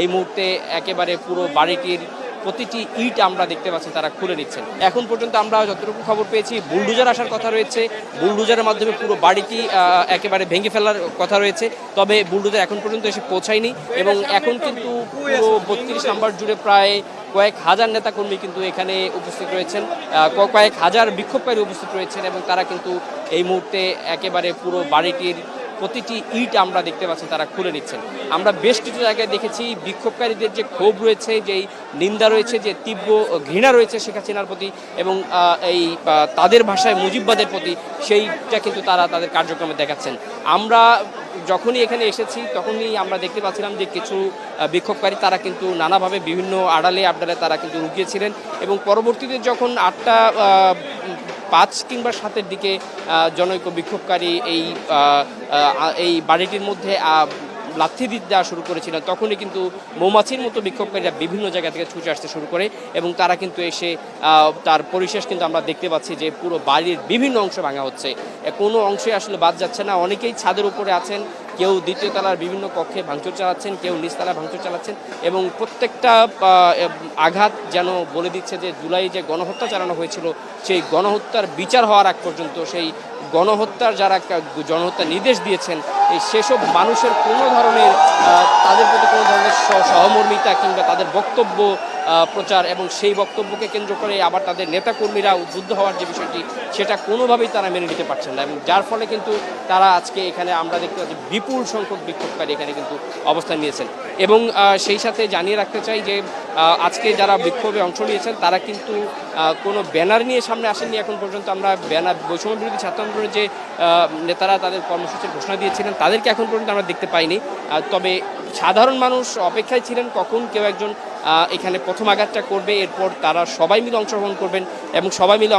এই মুহূর্তে একেবারে পুরো বাড়িটির প্রতিটি ইট আমরা দেখতে পাচ্ছি, তারা খুলে নিচ্ছেন। এখন পর্যন্ত আমরা যতটুকু খবর পেয়েছি, বুলডুজার আসার কথা রয়েছে। বুলডুজারের মাধ্যমে পুরো বাড়িটি একেবারে ভেঙে ফেলার কথা রয়েছে। তবে বুলডুজার এখন পর্যন্ত এসে পৌঁছায়নি এবং এখন কিন্তু পুরো বত্রিশ নাম্বার জুড়ে প্রায় কয়েক হাজার নেতাকর্মী কিন্তু এখানে উপস্থিত রয়েছেন। কয়েক হাজার বিক্ষোভকারী উপস্থিত রয়েছেন এবং তারা কিন্তু এই মুহূর্তে একেবারে পুরো বাড়িটির প্রতিটি ইট আমরা দেখতে পাচ্ছি, তারা খুলে নিচ্ছেন। আমরা বেশ কিছু জায়গায় দেখেছি বিক্ষোভকারীদের যে ক্ষোভ রয়েছে, যেই নিন্দা রয়েছে, যে তীব্র ঘৃণা রয়েছে শেখ হাসিনার প্রতি এবং এই তাদের ভাষায় মুজিববাদের প্রতি, সেইটা কিন্তু তারা তাদের কার্যক্রমে দেখাচ্ছেন। আমরা যখনই এখানে এসেছি, তখনই আমরা দেখতে পাচ্ছিলাম যে কিছু বিক্ষোভকারী তারা কিন্তু নানাভাবে বিভিন্ন আড়ালে, আবডালে তারা কিন্তু লুকিয়েছিলেন এবং পরবর্তীতে যখন আটটা পাঁচ কিংবা সাতের দিকে জনৈক বিক্ষোভকারী এই এই বাড়িটির মধ্যে লাথি দিয়ে দেওয়া শুরু করেছিলেন তখনই কিন্তু মৌমাছির মতো বিক্ষোভকারীরা বিভিন্ন জায়গা থেকে ছুটে আসতে শুরু করে এবং তারা কিন্তু এসে তার পরিশেষ কিন্তু আমরা দেখতে পাচ্ছি যে পুরো বাড়ির বিভিন্ন অংশ ভাঙা হচ্ছে। কোনো অংশে আসলে বাদ যাচ্ছে না। অনেকেই ছাদের উপরে আছেন কেউ দ্বিতীয় তলার বিভিন্ন কক্ষে ভাঙচুর চালাচ্ছেন, কেউ নিচতলা ভাঙচুর চালাচ্ছেন এবং প্রত্যেকটা আঘাত যেন বলে দিচ্ছে যে জুলাই যে গণহত্যা চালানো হয়েছিল, সেই গণহত্যার বিচার হওয়ার আগ পর্যন্ত সেই গণহত্যার যারা গণহত্যার নির্দেশ দিয়েছেন, এই সেসব মানুষের কোনো ধরনের তাদের প্রতি কোনো ধরনের সহমর্মিতা কিংবা তাদের বক্তব্য প্রচার এবং সেই বক্তব্যকে কেন্দ্র করে আবার তাদের নেতাকর্মীরা উদ্বুদ্ধ হওয়ার যে বিষয়টি, সেটা কোনোভাবেই তারা মেনে নিতে পারছেন না এবং যার ফলে কিন্তু তারা আজকে এখানে আমরা দেখতে পাচ্ছি বিপুল সংখ্যক বিক্ষোভকারী এখানে কিন্তু অবস্থান নিয়েছেন। এবং সেই সাথে জানিয়ে রাখতে চাই যে আজকে যারা বিক্ষোভে অংশ নিয়েছেন, তারা কিন্তু কোনো ব্যানার নিয়ে সামনে আসেননি এখন পর্যন্ত। আমরা ব্যানার বৈষম্য বিরোধী ছাত্র আন্দোলনের যে নেতারা তাদের কর্মসূচির ঘোষণা দিয়েছিলেন, তাদেরকে এখন পর্যন্ত আমরা দেখতে পাইনি। তবে সাধারণ মানুষ অপেক্ষায় ছিলেন কখন কেউ একজন এখানে প্রথম আঘাতটা করবে। এরপর তারা সবাই মিলে অংশগ্রহণ করবেন এবং সবাই মিলে